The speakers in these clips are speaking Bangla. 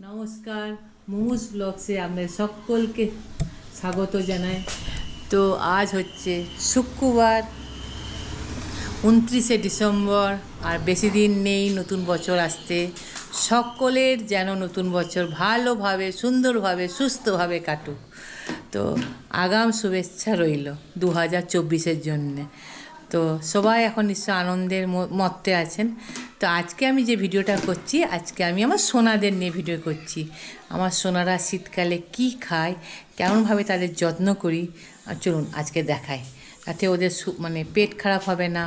নমস্কার, মোমোস ব্লগসে আপনাদের সকলকে স্বাগত জানাই। তো আজ হচ্ছে শুক্রবার, উনত্রিশে ডিসেম্বর, আর বেশি দিন নেই নতুন বছর আসতে। সকলের যেন নতুন বছর ভালোভাবে, সুন্দরভাবে, সুস্থভাবে কাটুক। তো আগাম শুভেচ্ছা রইল দু হাজার চব্বিশের জন্যে। তো সবাই এখন নিশ্চয় আনন্দের ম- মত্তে আছেন। তো আজকে আমি যে ভিডিওটা করছি, আজকে আমি আমার সোনাদের নিয়ে ভিডিও করছি। আমার সোনারা শীতকালে কি খায়, কেমনভাবে তাদের যত্ন করি চলুন আজকে দেখাই। তাতে ওদের মানে পেট খারাপ হবে না,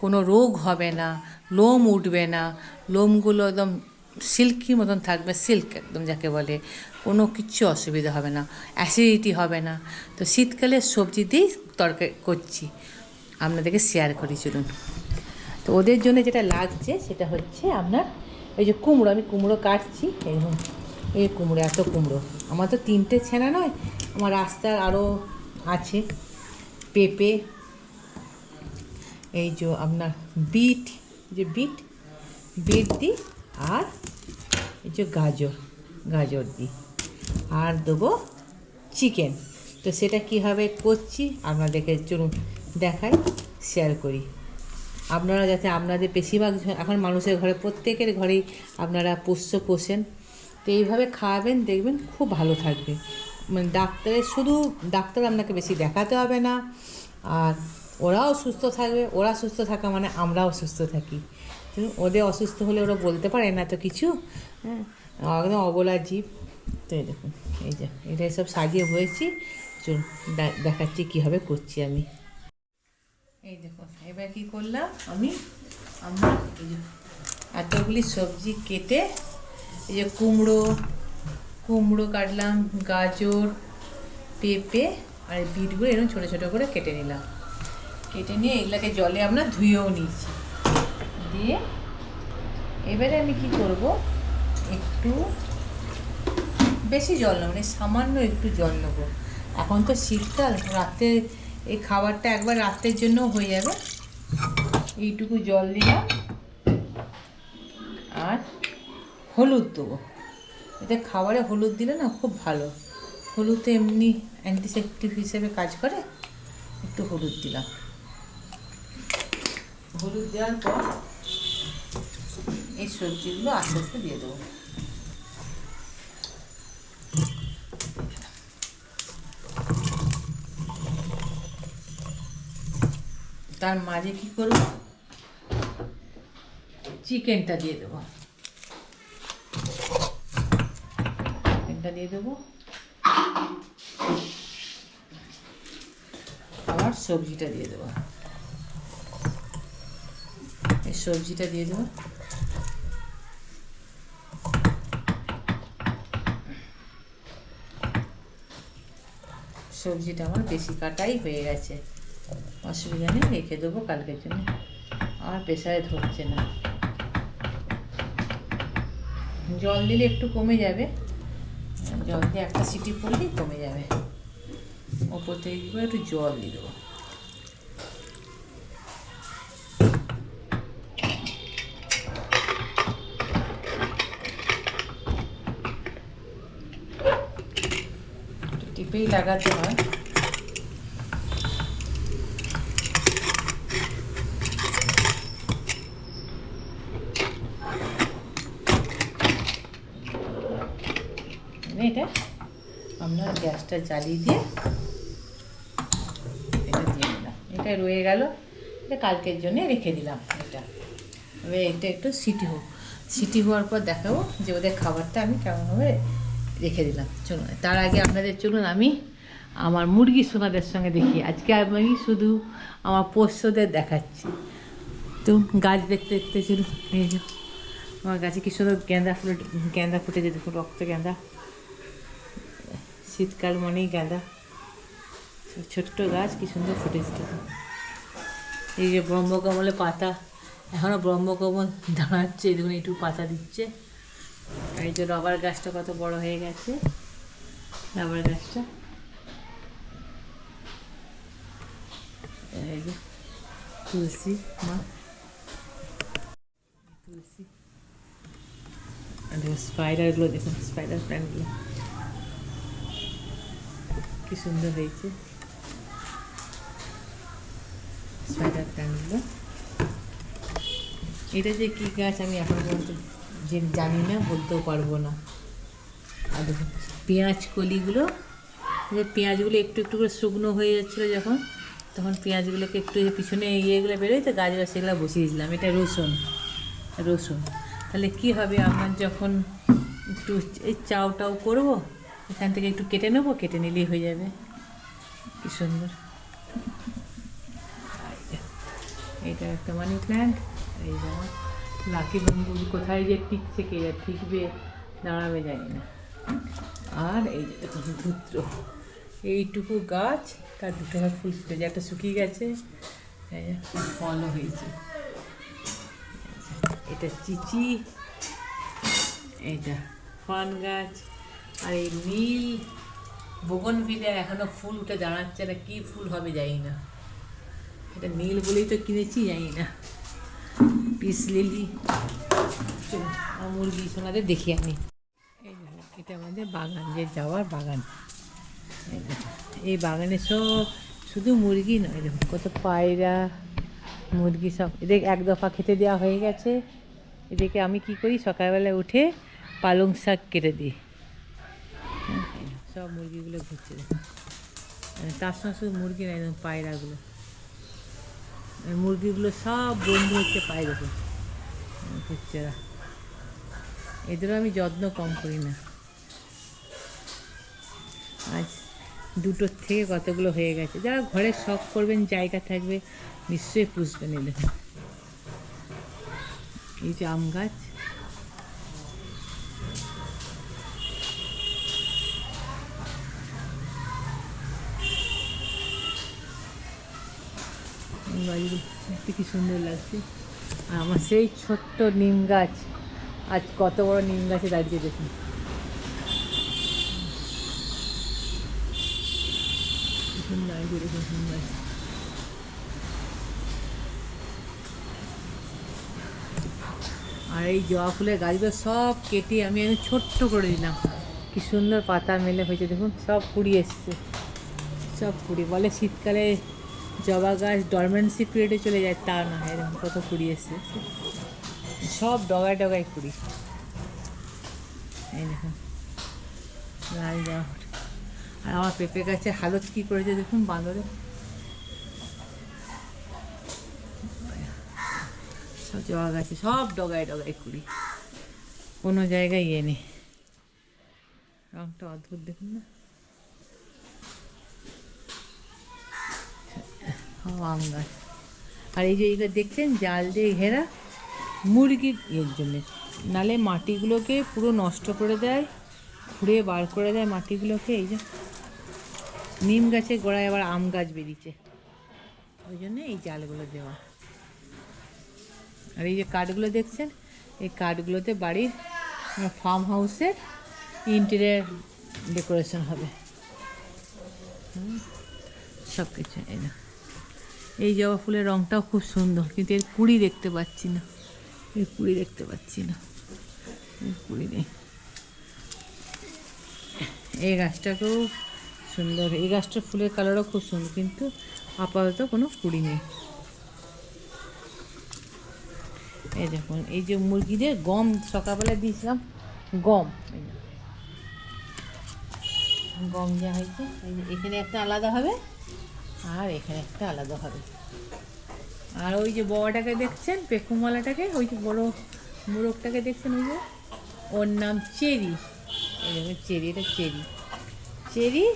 কোনো রোগ হবে না, লোম উঠবে না, লোমগুলো একদম সিল্কি মতন থাকবে, সিল্ক একদম যাকে বলে। কোনো কিচ্ছু অসুবিধা হবে না, অ্যাসিডিটি হবে না। তো শীতকালে সবজি দিয়েই তরকারি করছি। আপনাদেরকে শেয়ার করি, চলুন। তো ওদের জন্য যেটা লাগছে সেটা হচ্ছে আপনার এই যে কুমড়ো, আমি কুমড়ো কাটছি এরকম এই কুমড়ো, এত কুমড়ো। আমার তো তিনটে ছেনা নয়, আমার রাস্তার আরও আছে। পেঁপে, এই যে আপনার বিট যে বিট বিট দিই, আর এই যে গাজর গাজর দিই। আর দেবো চিকেন। তো সেটা কীভাবে করছি, আপনাদেরকে চলুন দেখাই শেয়ার করি। আপনারা যাতে আপনাদের বেশিরভাগ এখন মানুষের ঘরে, প্রত্যেকের ঘরেই আপনারা পোষ্য পোষেন। তো এইভাবে খাওয়াবেন, দেখবেন খুব ভালো থাকবে। মানে ডাক্তারের শুধু, ডাক্তার আপনাকে বেশি দেখাতে হবে না। আর ওরাও সুস্থ থাকবে, ওরা সুস্থ থাকা মানে আমরাও সুস্থ থাকি। ওদের অসুস্থ হলে ওরা বলতে পারে না তো কিছু। হ্যাঁ একদম অবলা জীব। তো এই দেখুন, এই যে, এটা সব সাজিয়ে হয়েছি চলুন দেখাচ্ছি কীভাবে করছি আমি। এই দেখুন, এবার কি করলাম আমি? আমার এই যে এতগুলি সবজি কেটে এই যে কুমড়ো কুমড়ো কাটলাম, গাজর, পেঁপে আর বিটগুলো এরকম ছোটো ছোটো করে কেটে নিলাম। কেটে নিয়ে এগুলোকে জলে আমরা ধুয়েও নিয়েছি। দিয়ে এবারে আমি কি করব? একটু বেশি জল নেব মানে সামান্য একটু জল নেব। এখন তো শীতকাল, রাতে এই খাবারটা একবার রাত্রের জন্য হয়ে যাবে। এইটুকু জল দিলাম। আর হলুদ দেবো। এতে খাবারে হলুদ দিলে না খুব ভালো। হলুদ এমনি অ্যান্টিসেপটিক হিসেবে কাজ করে। একটু হলুদ দিলাম। হলুদ দেওয়ার পর এই সবজিগুলো আস্তে আস্তে দিয়ে দেবো। তার মাঝে কি করব? চিকেনটা দিয়ে দেবো। চিকেনটা দিয়ে দেবো। আবার সবজিটা দিয়ে দেবো। এই সবজিটা দিয়ে দেবো। সবজিটা আমার বেশি কাটাই হয়ে গেছে। অসুবিধা নেই, রেখে দেবো কালকের জন্য। আর প্রেশারে ধরছে না। জল দিলে একটু কমে যাবে। জল দিয়ে একটা সিটি পড়লেই কমে যাবে। ওপর থেকে করে একটু জল দিয়ে দেবো। টিপেই লাগাতে হয় মানে এটা আপনার গ্যাসটা জ্বালিয়ে দিয়ে এটা দিয়ে দিলাম। এটা রয়ে গেল। এটা কালকের জন্য রেখে দিলাম এটা। এবার এটা একটু সিটি হোক। সিটি হওয়ার পর দেখাবো যে ওদের খাবারটা আমি কেমনভাবে রেখে দিলাম। চলুন, তার আগে আপনাদের চলুন আমি আমার মুরগি সোনাদের সঙ্গে দেখি। আজকে আমি শুধু আমার পোষ্যদের দেখাচ্ছি। তো গাছ দেখতে দেখতে চলুন, এই যে আমার গাছে কি সুন্দর গেঁদা ফুল, গেঁদা ফুটেছে, দেখুন রক্ত গেঁদা। শীতকাল মানেই গাঁদা। ছোট্ট গাছ, কি সুন্দর ফুটেছে। এই যে ব্রহ্মকমলে পাতা এখনও ব্রহ্মকমল দাঁড়াচ্ছে দেখুন, একটু পাতা দিচ্ছে। আর এই যে রবার গাছটা কত বড় হয়ে গেছে। রবার গাছটা। তুলসী, মা। তুলসী। স্পাইডারগুলো দেখুন স্পাইডার প্ল্যান্টগুলো কি সুন্দর হয়েছে। এটা যে কী গাছ আমি এখন পর্যন্ত যে জানি না, বলতেও পারব না। আর দেখুন, পেঁয়াজ কলিগুলো পেঁয়াজগুলো একটু একটু করে শুকনো হয়ে যাচ্ছিল যখন, তখন পেঁয়াজগুলোকে একটু পিছনে ইয়েগুলো বেরোয় তো গাছগুলো সেগুলো বসিয়ে দিলাম। এটা রসুন রসুন। তাহলে কি হবে, আমার যখন একটু এই চাউ টাও করব এখান থেকে একটু কেটে নেব, কেটে নিলেই হয়ে যাবে। কি সুন্দর। এইটা একটা মানি প্ল্যান্ট এই যেমন লাকি বম্বু কোথায় যে টিকছে কে যা ঠিকবে দাঁড়াবে জানি না। আর এই যে দেখুন এইটুকু গাছ, তার দুটো ফুল ফুটে ফুটেছে একটা শুকিয়ে গেছে। যে ফলও হয়েছে। এটা চিচি, এইটা পান গাছ। আর এই নীল বগন এখনও ফুল উঠে দাঁড়াচ্ছে না, কি ফুল হবে জানি না। এটা নীল বলেই তো কিনেছি, জানি না। Peace lily. মুরগি সোনাদের দেখি আমি। এটা আমাদের বাগান, যে যাওয়ার বাগান। এই বাগানে সব শুধু মুরগি নয় দেখুন, কত পায়রা, মুরগি সব। এদের এক দফা খেতে দেওয়া হয়ে গেছে। এদেরকে আমি কি করি? সকালবেলা উঠে পালং শাক কেটে দিই। সব মুরগিগুলো ঘুরছে মানে তার সঙ্গে শুধু মুরগি নয় একদম পায়রাগুলো। মুরগিগুলো সব বন্ধু হচ্ছে পায় দেখুন বাচ্চারা এদেরও আমি যত্ন কম করি না। আজ দুটোর থেকে কতগুলো হয়ে গেছে। যারা ঘরে শখ করবেন, জায়গা থাকবে, নিশ্চয়ই পুষবেন দেখুন এই যে আম গাছ। গাছগুলো দেখতে কি সুন্দর লাগছে। আর আমার সেই ছোট্ট নিম গাছ, আজ কত বড় নিম গাছে দাঁড়িয়ে দেখুন। আর এই জবা ফুলের গাছগুলো সব কেটে আমি আমি ছোট্ট করে দিলাম। কি সুন্দর পাতা মেলে হয়েছে, দেখুন, সব কুড়ি এসছে। সব কুড়ি বলে শীতকালে জবা গাছ ডরমেন্সি পিরিয়ডে চলে যায়, তা না, এরকম কত কুড়ি এসছে। সব ডগায় ডগায় কুড়ি। এই দেখুন লাল জবা আর আমার পেঁপে গাছে হালত কী করেছে দেখুন, বাঁদরে। সব জবা গাছে, সব ডগায় ডগায় কুড়ি। কোনো জায়গায় ইয়ে নেই। রংটা অদ্ভুত দেখুন না। আম গাছ আর এই যে এইগুলো দেখছেন, জাল দিয়ে ঘেরা মুরগির ইয়ের জন্যে। নালে মাটিগুলোকে পুরো নষ্ট করে দেয়, খুঁড়ে বার করে দেয় মাটিগুলোকে, এই যে নিম গাছের গোড়ায় আবার আম গাছ বেরিয়েছে। ওই জন্য এই জালগুলো দেওয়া। আর এই যে কাঠগুলো দেখছেন, এই কাঠগুলোতে বাড়ির ফার্ম হাউসের ইন্টেরিয়ার ডেকোরেশন হবে। সব কিছু এই না এই জবা ফুলের রঙটাও খুব সুন্দর, কিন্তু এর কুড়ি দেখতে পাচ্ছি না। এর কুড়ি দেখতে পাচ্ছি না। এর কুড়ি নেই। এই গাছটাকেও সুন্দর, এই গাছটার ফুলের কালারও খুব সুন্দর, কিন্তু আপাতত কোনো কুড়ি নেই। এই দেখুন, এই যে মুরগিদের গম সকালবেলা দিয়েছিলাম, গম গম যা হয়েছে এখানে একটা আলাদা হবে। আর এখানে একটা আলাদা হবে। আর ওই যে বড়টাকে দেখছেন? পেকুমালাটাকে ওই যে বড় মোরগটাকে দেখছেন ওই যে? ওর নাম চেরি। চেরি, এটা চেরি। চেরি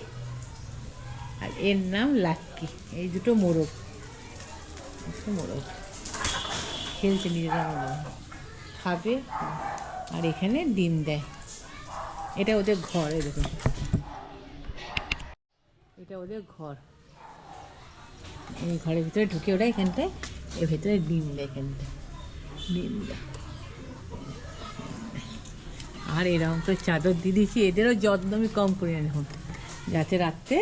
আর এর নাম লাক্কি এই দুটো মোরগ। মোরগ। খেলছে নিজেরা মোরগ খাবে। আর এখানে ডিম দেয়। এটা ওদের ঘর, এই দেখুন। এটা ওদের ঘর। এই ঘরের ভিতরে ঢুকে ওরা এখানটায়, এর ভিতরে ডিম দেয় এখানটায়। ডিম দেয়। আর এরকম তো চাদর দিয়ে দিয়েছি, এদেরও যত্ন আমি কম করি না দেখুন যাতে রাত্রে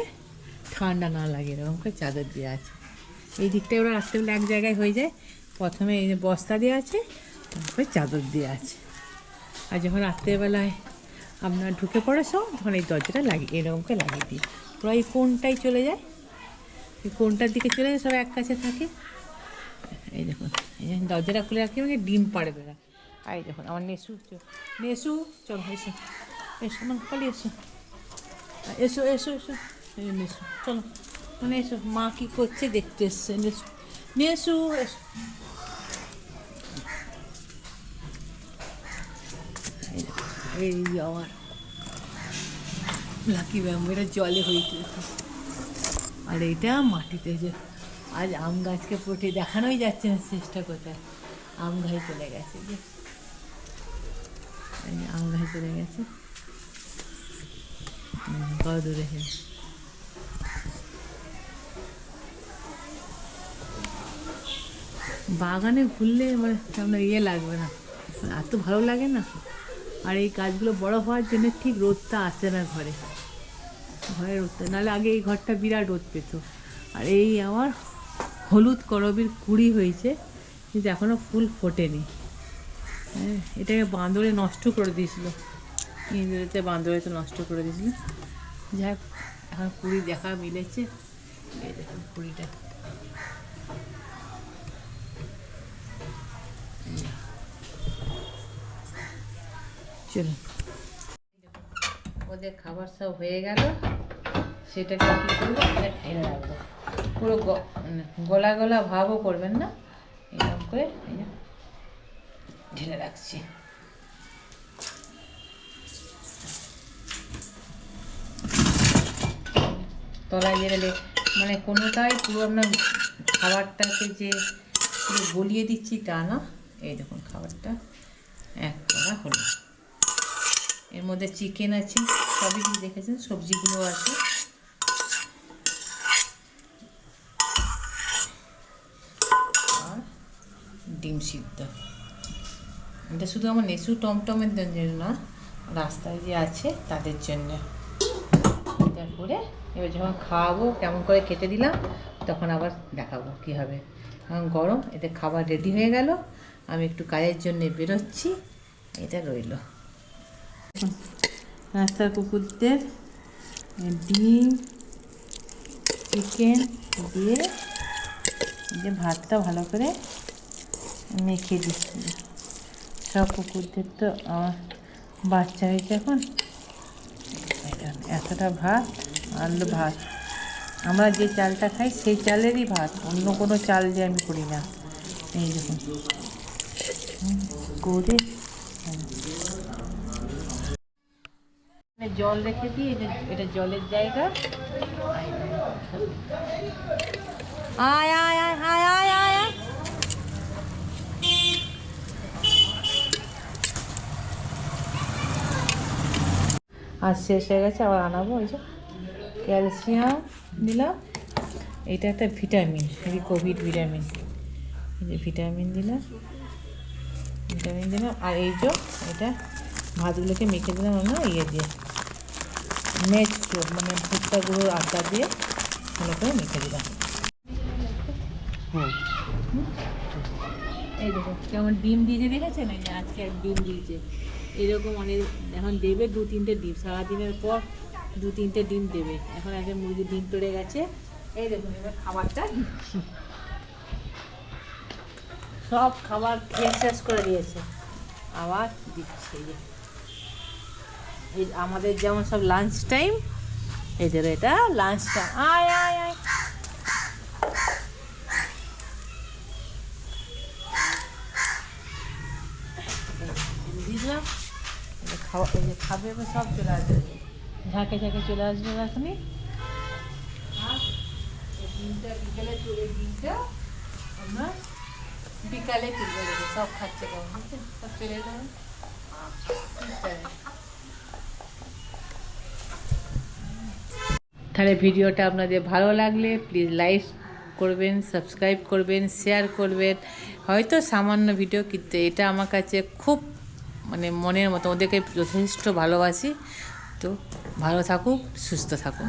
ঠান্ডা না লাগে, এরকম করে চাদর দেওয়া আছে। এই দিকটায় ওরা রাত্রেবেলা এক জায়গায় হয়ে যায়, প্রথমে এই বস্তা দেওয়া আছে, তারপরে চাদর দেওয়া আছে। আর যখন রাত্রেবেলায় আপনার ঢুকে পড়ে সব, তখন এই দরজাটা লাগিয়ে, এরকম করে লাগিয়ে দিই। পুরো এই কোনটাই চলে যায় কোনটার দিকে চলে যায় সব এক কাছে থাকে। এই দেখুন, এই যে দরজাটা খুলে রাখি মানে ডিম পাড়বে না আর এই দেখুন, আমার নেসু নেসু, চলো, এসো। এসো না পালিয়ে এসো। এসো এসো এসো। এই নেসু, চলো। মানে এসো, মা কী করছে দেখতে এসছে, নেসু। নেসু, এসো। এই আমার। লাকি ব্যাম্বু এটা জলে হয়েছে আর এটা মাটিতে যে আজ আম গাছকে পটে দেখানোই যাচ্ছে না চেষ্টা কোথায়? আম গাছ চলে গেছে যে। আম গাছ চলে গেছে। বাগানে ঘুরলে মানে আপনার ইয়ে লাগবে না। এত ভালো লাগে না। আর এই গাছগুলো বড় হওয়ার জন্য ঠিক রোদটা আসে না ঘরে। ঘরে রোদটা নাহলে আগে এই ঘরটা বিরাট রোদ পেত। আর এই আমার হলুদ করবির কুড়ি হয়েছে, কিন্তু এখনও ফুল ফোটেনি। হ্যাঁ এটাকে বাঁদরে নষ্ট করে দিয়েছিল। ইন্দ্রতে বাঁদরেতে নষ্ট করে দিয়েছিল। যাক, এখন কুড়ি দেখা মিলেছে। এই দেখুন কুড়িটা। চলুন। ওদের খাবার সব হয়ে গেল। সেটাকে কী করব? এটা ঢেলে রাখব। পুরো গ- মানে গলা গলা ভাবও করবেন না। এরকম করে ঢেলে রাখছি। তলায় জেলে মানে কোনোটাই পুরো আপনার খাবারটাকে যে পুরো গলিয়ে দিচ্ছি তা না। এই দেখুন খাবারটা এক করা হলো। এর মধ্যে চিকেন আছে, সবই কিছু দেখেছেন সবজিগুলো আছে। আর ডিম সিদ্ধ। এটা শুধু আমার নেসু টমটমের জন্য না, রাস্তায় যে আছে তাদের জন্য। এটা করে এবার যখন খাওয়াবো, কেমন করে কেটে দিলাম, তখন আবার দেখাবো কী হবে। এখন গরম, এতে খাবার রেডি হয়ে গেল, আমি একটু কাজের জন্যে বেরোচ্ছি, এটা রইল। রাস্তার কুকুরদের ডিম, চিকেন দিয়ে যে ভাতটা ভালো করে মেখে দিচ্ছি। সব কুকুরদের তো বাচ্চা হয়েছে এখন। এতটা ভাত, আলু ভাত। আমরা যে চালটা খাই, সেই চালেরই ভাত। অন্য কোনো চাল যে আমি করি না। এই দেখুন। করে জল রেখে দিই, এটা এটা জলের জায়গা। আয় আয় আয় আর শেষ হয়ে গেছে, আবার আনাবো ওই যে ক্যালসিয়াম দিলাম। এটা একটা ভিটামিন, এই কোভিড ভিটামিন। এই যে ভিটামিন দিলাম ভিটামিন দিলাম। আর এই যে, এটা ভাতগুলোকে মেখে দিলাম আমরা ইয়ে দিয়ে। নেক্সট মানে ভুট্টা গুঁড়োর আটা দিয়ে ভালো করে মেখে দিলাম। এই দেখো কেমন ডিম দিয়েছে দেখেছেন? এই যে আজকে এক ডিম দিয়েছে। এরকম অনেক এখন দেবে দু তিনটে ডিম সারাদিনের পর দু তিনটে ডিম দেবে। এখন একটা মুরগির ডিম পড়ে গেছে। এই দেখুন এবার খাবারটা সব খাবার খেয়ে শেষ করে দিয়েছে। আবার দিচ্ছে। এই আমাদের যেমন সব লাঞ্চ টাইম এদের এটা লাঞ্চ টাইম আয় আয় আয়। খাওয়া যে খাবে সব চলে আসবে। ঝাঁকে ঝাঁকে চলে আসবে এখনই বিকালে তুলে ডিমটা আমরা বিকালে সব খাচ্ছে সব চলে যাবে। তাহলে ভিডিওটা আপনাদের ভালো লাগলে প্লিজ লাইক করবেন সাবস্ক্রাইব করবেন শেয়ার করবেন। হয়তো সামান্য ভিডিও কিন্তু এটা আমার কাছে খুব মানে মনের মতো, ওদেরকে যথেষ্ট ভালোবাসি। তো ভালো থাকুক, সুস্থ থাকুন